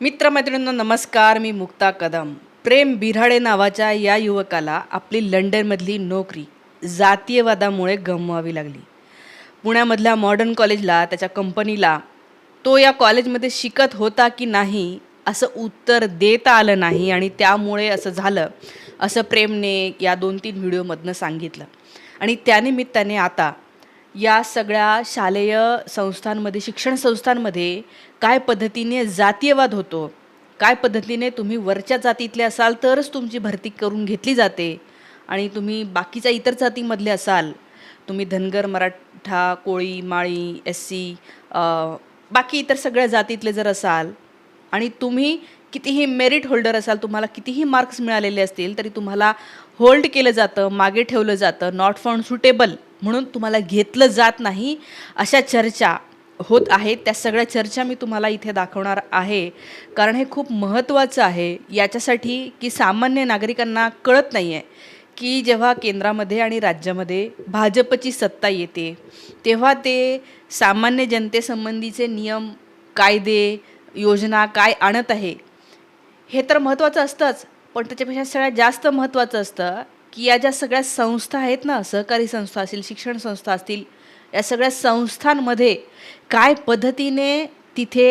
मित्रमैत्रिणींनो नमस्कार. मी मुक्ता कदम. प्रेम बिराडे नावाच्या या युवकाला आपली लंडनमधली नोकरी जातीयवादामुळे गमवावी लागली. पुण्यामधल्या मॉडर्न कॉलेजला त्याच्या कंपनीला तो या कॉलेजमध्ये शिकत होता की नाही असं उत्तर देता आलं नाही आणि त्यामुळे असं झालं असं प्रेमने या दोन तीन व्हिडिओमधनं सांगितलं. आणि त्यानिमित्ताने आता या सगळ्या शालेय संस्थांमध्ये शिक्षण संस्थांमध्ये काय पद्धतीने जातीयवाद होतो काय पद्धतीने तुम्ही वरच्या जातीतले असाल तरच तुमची भरती करून घेतली जाते आणि तुम्ही बाकीच्या इतर जातीमधले असाल तुम्ही धनगर मराठा कोळी माळी एस सी बाकी इतर सगळ्या जातीतले जर असाल आणि तुम्ही कितीही मेरिट होल्डर असाल तुम्हाला कितीही मार्क्स मिळालेले असतील तरी तुम्हाला होल्ड केलं जातं मागे ठेवलं जातं नॉट फाउंड सुटेबल म्हणून तुम्हाला घेतलं जात नाही अशा चर्चा होत आहेत त्या सगळ्या चर्चा मी तुम्हाला इथे दाखवणार आहे. कारण हे खूप महत्त्वाचं आहे. याच्यासाठी की सामान्य नागरिकांना कळत नाही आहे की जेव्हा केंद्रामध्ये आणि राज्यामध्ये भाजपची सत्ता येते तेव्हा ते सामान्य जनतेसंबंधीचे नियम कायदे योजना काय आणत आहे हे तर महत्त्वाचं असतंच. पण त्याच्यापेक्षा सगळ्यात जास्त महत्त्वाचं असतं की या ज्या सगळ्या संस्था आहेत ना सहकारी संस्था असतील शिक्षण संस्था असतील या सगळ्या संस्थांमध्ये काय पद्धतीने तिथे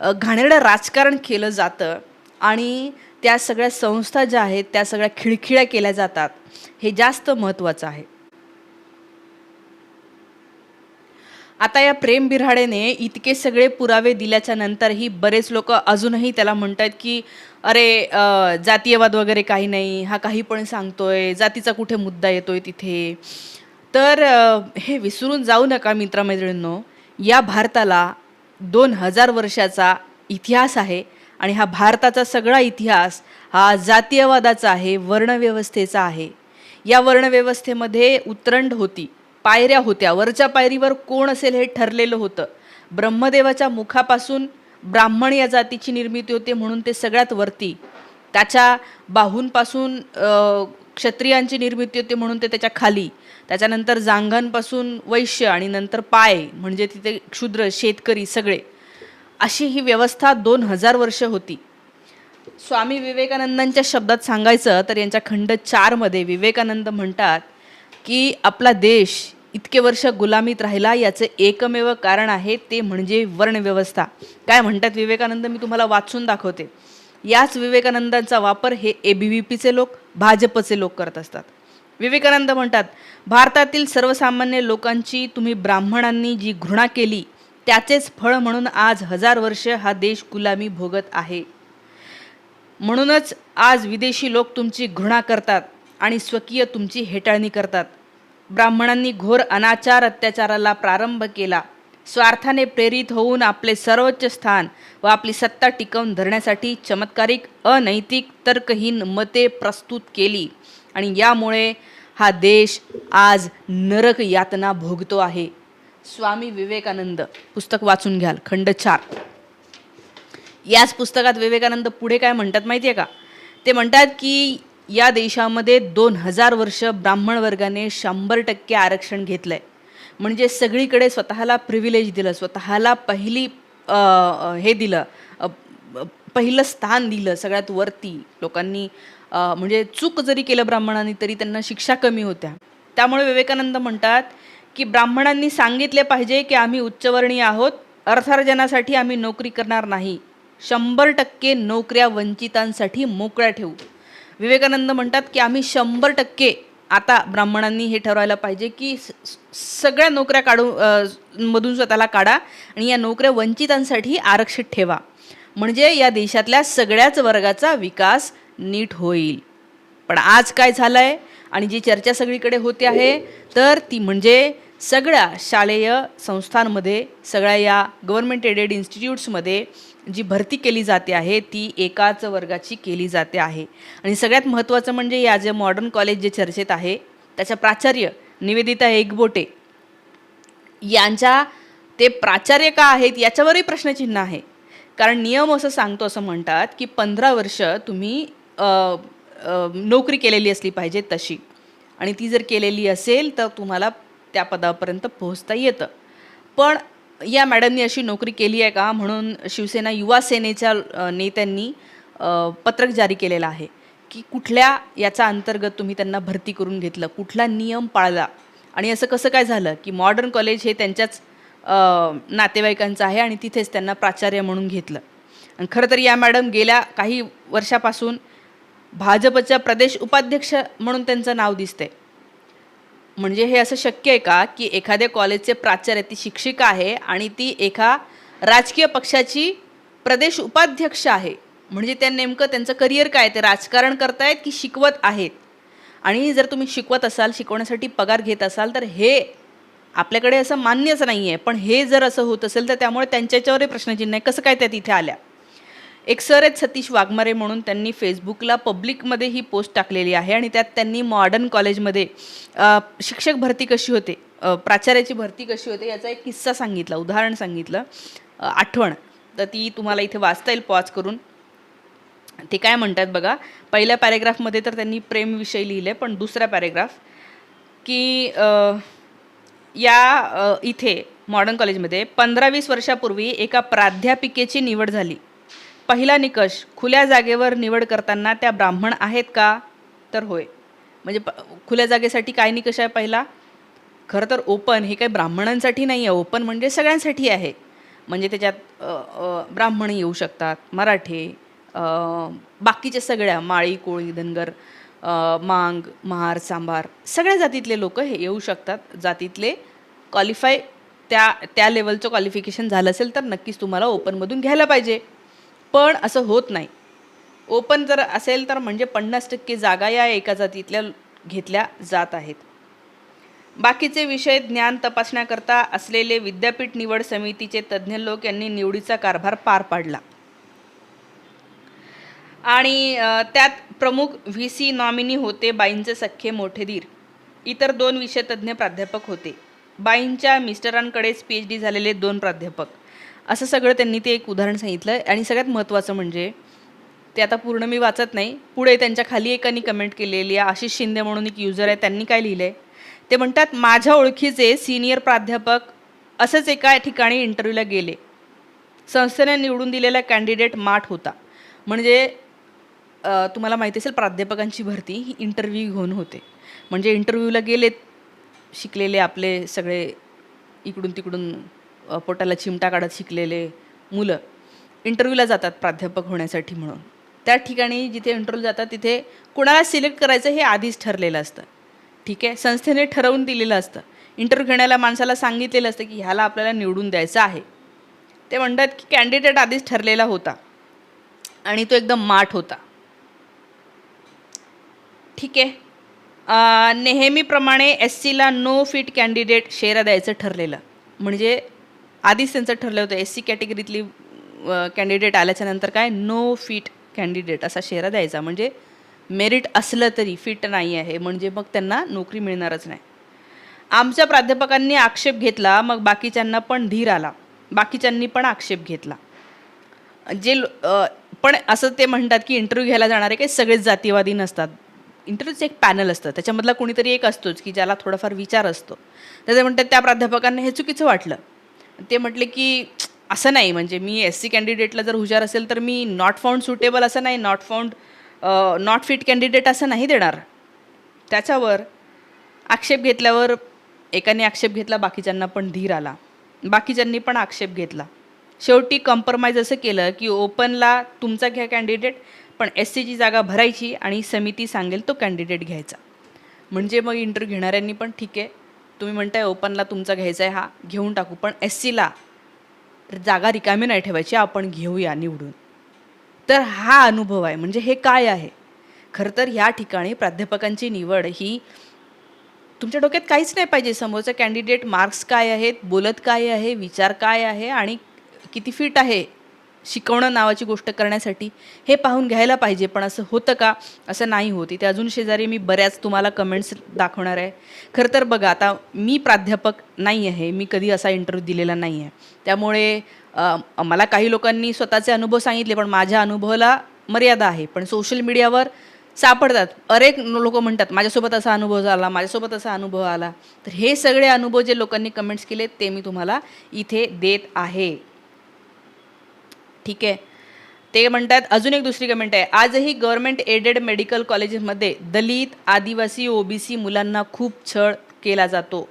घाणेरडं राजकारण केलं जातं आणि त्या सगळ्या संस्था ज्या आहेत त्या सगळ्या खिळखिळ्या केल्या जातात हे जास्त महत्त्वाचं आहे. आता या प्रेम बिऱ्हाडेने इतके सगळे पुरावे दिल्याच्या नंतरही बरेच लोक अजूनही त्याला म्हणतात की अरे जातीयवाद वगैरे काही नाही हा काही पण सांगतोय जातीचा कुठे मुद्दा येतोय तिथे. तर हे विसरून जाऊ नका मित्रमैत्रिणींनो या भारताला दोन हजार वर्षाचा इतिहास आहे आणि हा भारताचा सगळा इतिहास हा जातीयवादाचा आहे वर्णव्यवस्थेचा आहे. या वर्णव्यवस्थेमध्ये उतरंड होती पायऱ्या होत्या. वरच्या पायरीवर कोण असेल हे ठरलेलं होतं. ब्रह्मदेवाच्या मुखापासून ब्राह्मण या जातीची निर्मिती होते म्हणून ते सगळ्यात वरती. त्याच्या बाहूंपासून क्षत्रियांची निर्मिती होते म्हणून ते त्याच्याखाली. त्याच्यानंतर जांघांपासून वैश्य आणि नंतर पाय म्हणजे तिथे क्षुद्र शेतकरी सगळे. अशी ही व्यवस्था दोन हजार वर्ष होती. स्वामी विवेकानंदांच्या शब्दात सांगायचं तर यांच्या खंड चारमध्ये विवेकानंद म्हणतात की आपला देश इतके वर्ष गुलामीत राहिला याचं एकमेव कारण आहे ते म्हणजे वर्णव्यवस्था. काय म्हणतात विवेकानंद? मी तुम्हाला वाचून दाखवते. याच विवेकानंदांचा वापर हे ए बी व्ही पीचे लोक भाजपचे लोक करत असतात. विवेकानंद म्हणतात भारतातील सर्वसामान्य लोकांची तुम्ही ब्राह्मणांनी जी घृणा केली त्याचेच फळ म्हणून आज हजार वर्ष हा देश गुलामी भोगत आहे. म्हणूनच आज विदेशी लोक तुमची घृणा करतात आणि स्वकीय तुमची हेटाळणी करतात. ब्राह्मणांनी घोर अनाचार अत्याचाराला प्रारंभ केला. स्वार्थाने प्रेरित होऊन आपले सर्वोच्च स्थान व आपली सत्ता टिकवून धरण्यासाठी चमत्कारिक अनैतिक तर्कहीन मते प्रस्तुत केली. आणि यामुळे हा देश आज नरक यातना भोगतो आहे. स्वामी विवेकानंद पुस्तक वाचून घ्याल खंड चार. याच पुस्तकात विवेकानंद पुढे काय म्हणतात माहिती आहे का? ते म्हणतात की या देशामध्ये दोन हजार वर्ष ब्राह्मण वर्गाने शंभर टक्के आरक्षण घेतलं आहे म्हणजे सगळीकडे स्वतःला प्रिव्हिलेज दिलं स्वतःला पहिली हे दिलं पहिलं स्थान दिलं सगळ्यात वरती. लोकांनी म्हणजे चूक जरी केलं ब्राह्मणांनी तरी त्यांना शिक्षा कमी होत्या. त्यामुळे विवेकानंद म्हणतात की ब्राह्मणांनी सांगितले पाहिजे की आम्ही उच्चवर्णीय आहोत अर्थार्जनासाठी आम्ही नोकरी करणार नाही. शंभर टक्के नोकऱ्या वंचितांसाठी मोकळ्या ठेवू. विवेकानंद म्हणतात की आम्ही शंभर टक्के आता ब्राह्मणांनी हे ठरवायला पाहिजे की सगळ्या नोकऱ्या काढू मधून स्वतःला काढा आणि या नोकऱ्या वंचितांसाठी आरक्षित ठेवा. म्हणजे या देशातल्या सगळ्याच वर्गाचा विकास नीट होईल. पण आज काय झालं आहे आणि जी चर्चा सगळीकडे होते आहे तर ती म्हणजे सगळ्या शालेय संस्थांमध्ये सगळ्या या गव्हर्मेंट एडेड इन्स्टिट्यूट्समध्ये जी भरती केली जाते आहे ती एकाच वर्गाची केली जाते आहे. आणि सगळ्यात महत्त्वाचं म्हणजे या जे मॉडर्न कॉलेज जे चर्चेत आहे त्याच्या प्राचार्य निवेदिता एकबोटे यांच्या ते प्राचार्य का आहेत याच्यावरही प्रश्नचिन्ह आहे. कारण नियम असं सांगतो असं म्हणतात की पंधरा वर्ष तुम्ही नोकरी केलेली असली पाहिजे तशी. आणि ती जर केलेली असेल तर तुम्हाला त्या पदापर्यंत पोहोचता येतं. पण या मॅडमनी अशी नोकरी केली आहे का? म्हणून शिवसेना युवा सेनेच्या नेत्यांनी पत्रक जारी केलेलं आहे की कुठल्या याचा अंतर्गत तुम्ही त्यांना भरती करून घेतलं? कुठला नियम पाळला? आणि असं कसं काय झालं की मॉडर्न कॉलेज हे त्यांच्याच नातेवाईकांचं आहे आणि तिथेच त्यांना प्राचार्य म्हणून घेतलं. आणि खरं तर या मॅडम गेल्या काही वर्षापासून भाजपच्या प्रदेश उपाध्यक्ष म्हणून त्यांचं नाव दिसतंय. म्हणजे हे असं शक्य आहे का की एखाद्या कॉलेजचे प्राचार्य ती शिक्षिका आहे आणि ती एका राजकीय पक्षाची प्रदेश उपाध्यक्ष आहे? म्हणजे त्या नेमकं त्यांचं करिअर काय ते राजकारण करतायत की शिकवत आहेत? आणि जर तुम्ही शिकवत असाल शिकवण्यासाठी पगार घेत असाल तर हे आपल्याकडे असं मान्यच नाही आहे पण हे जर असं होत असेल तर त्यामुळे त्यांच्याच्यावरही प्रश्नचिन्ह आहे. कसं काय त्या तिथे आल्या? एक सर आहेत सतीश वाघमारे म्हणून त्यांनी फेसबुकला पब्लिकमध्ये ही पोस्ट टाकलेली आहे आणि त्यात त्यांनी मॉडर्न कॉलेजमध्ये शिक्षक भरती कशी होते प्राचार्याची भरती कशी होते याचा एक किस्सा सांगितला उदाहरण सांगितलं. आठवण. तर ती तुम्हाला इथे वाचता येईल पॉज करून. ते काय म्हणतात बघा पहिल्या पॅरेग्राफमध्ये तर त्यांनी प्रेमविषयी लिहिले पण दुसरा पॅरेग्राफ की या इथे मॉडर्न कॉलेजमध्ये पंधरा वीस वर्षापूर्वी एका प्राध्यापिकेची निवड झाली. पहिला निकष खुल्या जागेवर निवड करताना त्या ब्राह्मण आहेत का? तर होय. म्हणजे प खुल्या जागेसाठी काय निकष आहे पहिला? खरं तर ओपन हे काही ब्राह्मणांसाठी नाही आहे ओपन म्हणजे सगळ्यांसाठी आहे. म्हणजे त्याच्यात ब्राह्मण येऊ शकतात मराठे बाकीच्या सगळ्या माळी कोळी धनगर मांग महार सांबार सगळ्या जातीतले लोक हे येऊ शकतात. जातीतले क्वालिफाय त्या त्या लेवलचं क्वालिफिकेशन झालं असेल तर नक्कीच तुम्हाला ओपनमधून घ्यायला पाहिजे. पण असं होत नाही. ओपन जर असेल तर म्हणजे पन्नास टक्के जागा या एका जातीतल्या घेतल्या जात आहेत. बाकीचे विषय ज्ञान तपासण्याकरता असलेले विद्यापीठ निवड समितीचे तज्ज्ञ लोक यांनी निवडीचा कारभार पार पाडला. आणि त्यात प्रमुख व्ही सी नॉमिनी होते बाईंचे सख्खे मोठे धीर इतर दोन विषय तज्ज्ञ प्राध्यापक होते. बाईंच्या मिस्टरांकडेच पी एच डी झालेले दोन प्राध्यापक. असं सगळं त्यांनी ते एक उदाहरण सांगितलं. आणि सगळ्यात महत्त्वाचं म्हणजे ते आता पूर्ण मी वाचत नाही पुढे त्यांच्या खाली एकानी कमेंट केलेली आहे आशिष शिंदे म्हणून एक युजर आहे त्यांनी काय लिहिलं आहे ते म्हणतात माझ्या ओळखीचे सिनियर प्राध्यापक असंच एका ठिकाणी इंटरव्ह्यूला गेले. संस्थेने निवडून दिलेला कॅन्डिडेट माठ होता. म्हणजे तुम्हाला माहिती असेल प्राध्यापकांची भरती ही इंटरव्ह्यू घेऊन होते. म्हणजे इंटरव्ह्यूला गेलेत शिकलेले आपले सगळे इकडून तिकडून पोटाला चिमटा काढत शिकलेले मुलं इंटरव्ह्यूला जातात प्राध्यापक होण्यासाठी म्हणून. त्या ठिकाणी जिथे इंटरव्ह्यू जातात तिथे कुणाला सिलेक्ट करायचं हे आधीच ठरलेलं असतं. ठीक आहे? संस्थेने ठरवून दिलेलं असतं. इंटरव्ह्यू घेण्याला माणसाला सांगितलेलं असतं की ह्याला आपल्याला निवडून द्यायचं आहे. ते म्हणतात की कॅन्डिडेट आधीच ठरलेला होता आणि तो एकदम माठ होता. ठीक आहे? नेहमीप्रमाणे एस सीला नो फिट कॅन्डिडेट शेरा द्यायचं ठरलेलं. म्हणजे आधीच त्यांचं ठरलं होतं एस सी कॅटेगरीतली कॅन्डिडेट आल्याच्यानंतर काय? नो फिट कॅन्डिडेट असा शेरा द्यायचा. म्हणजे मेरिट असलं तरी फिट नाही आहे. म्हणजे मग त्यांना नोकरी मिळणारच नाही. आमच्या प्राध्यापकांनी आक्षेप घेतला मग बाकीच्यांना पण धीर आला. बाकीच्यांनी पण आक्षेप घेतला. जे लो- पण असं ते म्हणतात की इंटरव्ह्यू घ्यायला जाणारे काही सगळेच जातीवादी नसतात. इंटरव्ह्यूचं एक पॅनल असतं. त्याच्यामधला कोणीतरी एक असतोच की ज्याला थोडाफार विचार असतो. त्याचं म्हणतात त्या प्राध्यापकांना हे चुकीचं वाटलं. ते म्हटले की असं नाही. म्हणजे मी एस सी कॅन्डिडेटला जर हुशार असेल तर मी नॉट फाउंड सुटेबल असं नाही. Not found not fit candidate असं नाही देणार. त्याच्यावर आक्षेप घेतल्यावर एकाने आक्षेप घेतला बाकीच्यांना पण धीर आला. बाकीच्यांनी पण आक्षेप घेतला. शेवटी कॉम्प्रमाइज असं केलं की ओपनला तुमचा घ्या कॅन्डिडेट पण एस सीची जागा भरायची आणि समिती सांगेल तो कॅन्डिडेट घ्यायचा. म्हणजे मग इंटरव्ह्यू घेणाऱ्यांनी पण ठीक आहे. तुम्ही म्हणताय ओपनला तुमचा घ्यायचा आहे हा घेऊन टाकू. पण एस सीला जागा रिकामी नाही ठेवायची आपण घेऊया निवडून. तर हा अनुभव आहे. म्हणजे हे काय आहे? खरं तर ह्या ठिकाणी प्राध्यापकांची निवड ही तुमच्या डोक्यात काहीच नाही पाहिजे. समोरचं कॅन्डिडेट मार्क्स काय आहेत बोलत काय आहे विचार काय आहे आणि किती फिट आहे शिकवणं नावाची गोष्ट करण्यासाठी हे पाहून घ्यायला पाहिजे. पण असं होतं का? असं नाही होत. इथे अजून शेजारी मी बऱ्याच तुम्हाला कमेंट्स दाखवणार आहे. खरं तर बघा आता मी प्राध्यापक नाही आहे. मी कधी असा इंटरव्ह्यू दिलेला नाही आहे. त्यामुळे मला काही लोकांनी स्वतःचे अनुभव सांगितले पण माझ्या अनुभवाला मर्यादा आहे. पण सोशल मीडियावर सापडतात. अनेक लोक म्हणतात माझ्यासोबत असा अनुभव झाला माझ्यासोबत असा अनुभव आला. तर हे सगळे अनुभव जे लोकांनी कमेंट्स केले ते मी तुम्हाला इथे देत आहे. ठीक आहे. ते म्हणतात अजून एक दुसरी कमेंट आहे. आजही गव्हर्नमेंट एडेड मेडिकल कॉलेजेसमध्ये दलित आदिवासी ओबीसी मुलांना खूप छळ केला जातो.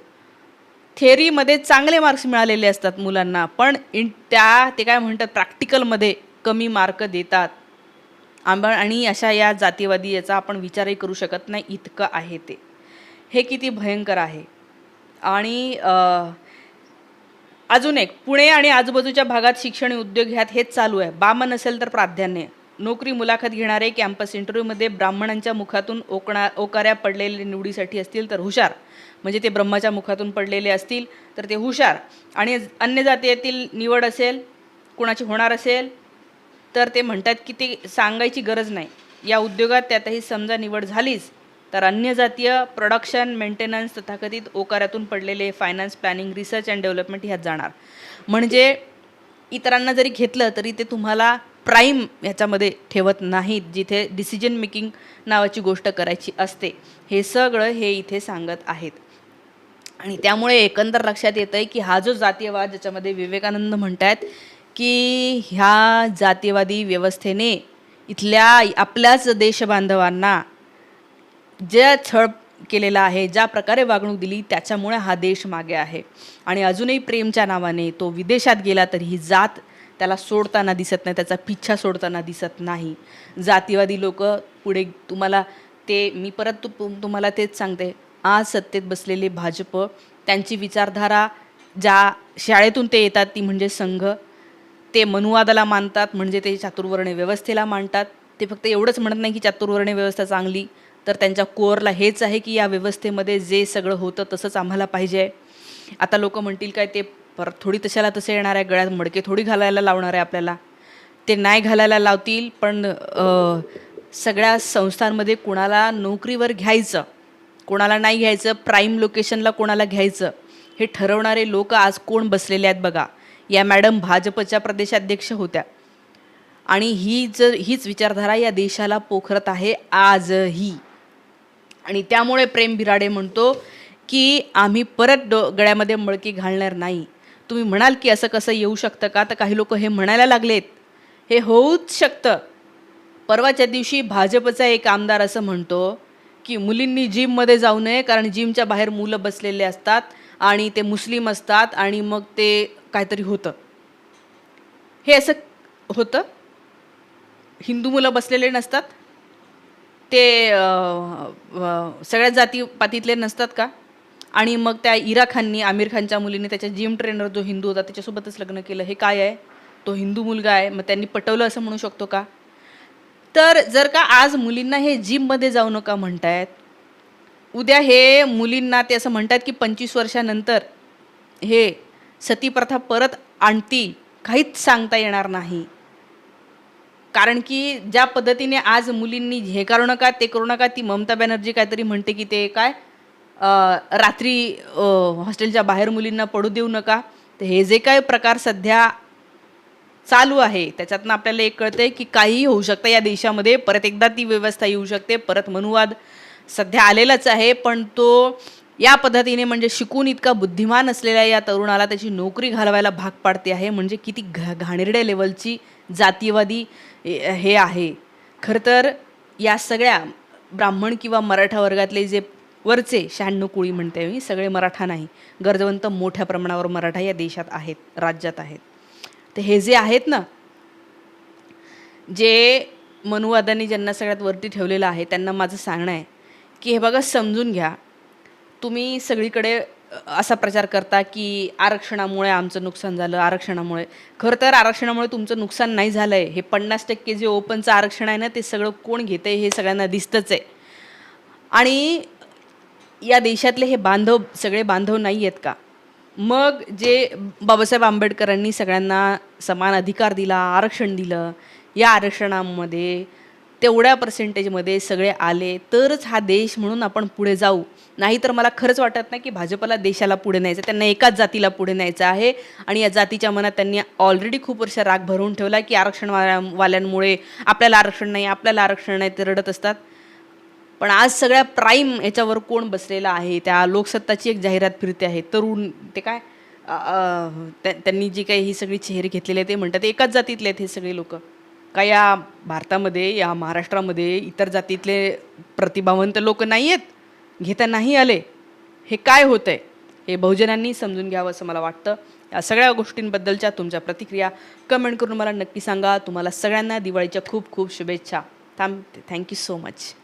थेअरीमध्ये चांगले मार्क्स मिळालेले असतात मुलांना पण इन त्या ते काय म्हणतात प्रॅक्टिकलमध्ये कमी मार्क देतात. आंबा आणि अशा या जातीवादी याचा आपण विचारही करू शकत नाही इतकं आहे ते. हे किती भयंकर आहे. आणि अजून एक पुणे आणि आजूबाजूच्या भागात शिक्षण उद्योग ह्यात हेच चालू आहे. बाम असेल तर प्राधान्य. नोकरी मुलाखत घेणारे कॅम्पस इंटरव्ह्यूमध्ये ब्राह्मणांच्या मुखातून ओकणा ओकाऱ्या पडलेले निवडीसाठी असतील तर हुशार. म्हणजे ते ब्रह्माच्या मुखातून पडलेले असतील तर ते हुशार. आणि अन्य जातीतील निवड असेल कुणाची होणार असेल तर ते म्हणतात की ते सांगायची गरज नाही. या उद्योगात त्यातही समजा निवड झालीच तर अन्य जातीय प्रोडक्शन मेंटेनन्स तथाकथित ओकारातून पडलेले finance planning research and development ह्यात जाणार. म्हणजे इतरांना जरी घेतलं तरी ते तुम्हाला प्राईम ह्याच्यामध्ये ठेवत नाहीत जिथे डिसिजन मेकिंग नावाची गोष्ट करायची असते. हे सगळं हे इथे सांगत आहेत. आणि त्यामुळे एकंदर लक्षात येतं आहे की हा जो जातीयवाद ज्याच्यामध्ये विवेकानंद म्हणत आहेत की ह्या जातीयवादी व्यवस्थेने इथल्या आपल्याच देशबांधवांना ज्या छळ केलेला आहे ज्या प्रकारे वागणूक दिली त्याच्यामुळे हा देश मागे आहे. आणि अजूनही प्रेमच्या नावाने तो विदेशात गेला तरी ही जात त्याला सोडताना दिसत नाही त्याचा पिच्छा सोडताना दिसत नाही. जातीवादी लोक पुढे तुम्हाला ते मी परत तु तुम्हाला तेच सांगते. आज सत्तेत बसलेले भाजप त्यांची विचारधारा ज्या शाळेतून ते येतात ती म्हणजे संघ. ते मनुवादाला मानतात म्हणजे ते चातुर्वर्ण व्यवस्थेला मानतात. ते फक्त एवढंच म्हणत नाही की चातुर्वर्ण व्यवस्था चांगली तर त्यांच्या कोअरला हेच आहे की या व्यवस्थेमध्ये जे सगळं होतं तसंच आम्हाला पाहिजे. आता लोक म्हणतील काय ते परत थोडी तशाला तसे येणार आहे गळ्यात मडके थोडी घालायला लावणार आहे आपल्याला. ते नाही घालायला लावतील पण सगळ्या संस्थांमध्ये कोणाला नोकरीवर घ्यायचं कोणाला नाही घ्यायचं प्राईम लोकेशनला कोणाला घ्यायचं हे ठरवणारे लोक आज कोण बसलेले आहेत बघा. या मॅडम भाजपच्या प्रदेशाध्यक्ष होत्या. आणि ही जर हीच विचारधारा या देशाला पोखरत आहे आजही. आणि त्यामुळे प्रेम बिराडे म्हणतो की आम्ही परत डो गळ्यामध्ये मळकी घालणार नाही. तुम्ही म्हणाल की असं कसं येऊ शकतं का? तर काही लोक हे म्हणायला लागलेत. हे होऊच शकतं. परवाच्या दिवशी भाजपचा एक आमदार असं म्हणतो की मुलींनी जिममध्ये जाऊ नये कारण जिमच्या बाहेर मुलं बसलेले असतात आणि ते मुस्लिम असतात आणि मग ते काहीतरी होतं. हे असं होतं? हिंदू मुलं बसलेले नसतात? ते सगळ्या जाती सगळ्या जातीपातीतले नसतात का? आणि मग त्या इरा खाननी आमिर खानच्या मुलीने त्याच्या जिम ट्रेनर जो हिंदू होता त्याच्यासोबतच लग्न केलं. हे काय आहे? तो हिंदू मुलगा आहे. मग त्यांनी पटवलं असं म्हणू शकतो का? तर जर का आज मुलींना हे जिममध्ये जाऊ नका म्हणतायत उद्या हे मुलींना ते असं म्हणतात की पंचवीस वर्षानंतर हे सतीप्रथा परत आणतील काहीच सांगता येणार नाही. कारण की ज्या पद्धतीने आज मुलींनी हे करू नका ते करू नका ती ममता बॅनर्जी काहीतरी म्हणते की ते काय रात्री हॉस्टेलच्या बाहेर मुलींना पडू देऊ नका. तर हे जे काय प्रकार सध्या चालू आहे त्याच्यातनं आपल्याला एक कळतंय की काहीही होऊ शकतं या देशामध्ये. परत एकदा ती व्यवस्था येऊ शकते परत मनुवाद सध्या आलेलाच आहे पण तो या पद्धतीने म्हणजे शिकून इतका बुद्धिमान असलेल्या या तरुणाला त्याची नोकरी घालवायला भाग पाडते आहे. म्हणजे किती घ घाणेरड्या लेवलची जातीवादी हे आहे. खरं तर या सगळ्या ब्राह्मण किंवा मराठा वर्गातले जे वरचे शहाण्णव कुळी म्हणते मी सगळे मराठा नाही. गरजवंत मोठ्या प्रमाणावर मराठा या देशात आहेत राज्यात आहेत. तर हे जे आहेत ना जे मनुवादांनी ज्यांना सगळ्यात वरती ठेवलेलं आहे त्यांना माझं सांगणं आहे की हे बघा समजून घ्या. तुम्ही सगळीकडे असा प्रचार करता की आरक्षणामुळे आमचं नुकसान झालं आरक्षणामुळे. खरं तर आरक्षणामुळे तुमचं नुकसान नाही झालं आहे हे पन्नास टक्के जे ओपनचं आरक्षण आहे ना ते सगळं कोण घेतं हे सगळ्यांना दिसतंच आहे. आणि या देशातले हे बांधव सगळे बांधव नाही आहेत का? मग जे बाबासाहेब आंबेडकरांनी सगळ्यांना समान अधिकार दिला आरक्षण दिलं या आरक्षणामध्ये तेवढ्या पर्सेंटेजमध्ये सगळे आले तरच हा देश म्हणून आपण पुढे जाऊ. नाहीतर मला खरंच वाटत नाही की भाजपला देशाला पुढे न्यायचं त्यांना एकाच जातीला पुढे न्यायचं आहे. आणि या जातीच्या मनात त्यांनी ऑलरेडी खूप वर्ष राग भरून ठेवला की आरक्षण वाल्या वाल्यांमुळे आपल्याला आरक्षण नाही आपल्याला आरक्षण नाही ते रडत असतात. पण आज सगळ्या प्राईम याच्यावर कोण बसलेला आहे? त्या लोकसत्ताची एक जाहिरात फिरते आहे. तरुण ते काय? त्या- त्यांनी जी काही ही सगळी चेहरे घेतलेले ते म्हणतात एकाच जातीतले आहेत हे सगळे लोक. का या भारतामध्ये या महाराष्ट्रामध्ये इतर जातीतले प्रतिभावंत लोक नाही आहेत घेता नाही आले. हे काय होतं आहे हे बहुजनांनी समजून घ्यावं असं मला वाटतं. या सगळ्या गोष्टींबद्दलच्या तुमच्या प्रतिक्रिया कमेंट करून मला नक्की सांगा. तुम्हाला सगळ्यांना दिवाळीच्या खूप खूप शुभेच्छा. थांब थँक्यू सो मच.